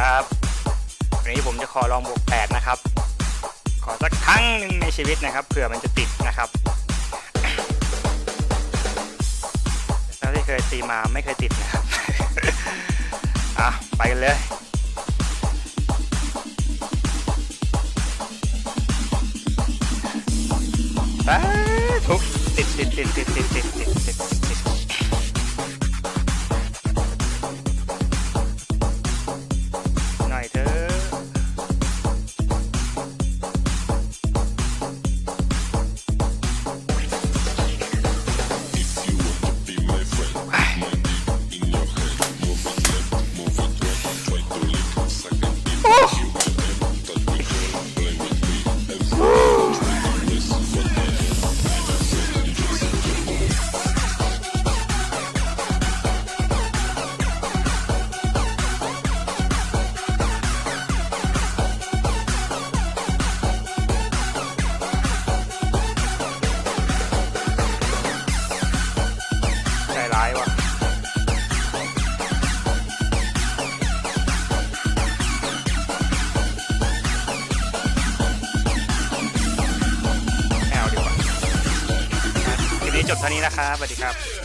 ครับวันนี้ผมจะขอลองบวก8นะครับ ขอสักครั้งหนึ่งในชีวิตนะครับเผื่อมันจะติดนะครับแล้วที่เคยตีมาไม่เคยติดนะครับอะไปกันเลยไปทุกติดติดติดติดติดติดติด นี้จบเท่านี้นะครับสวัสดีครับ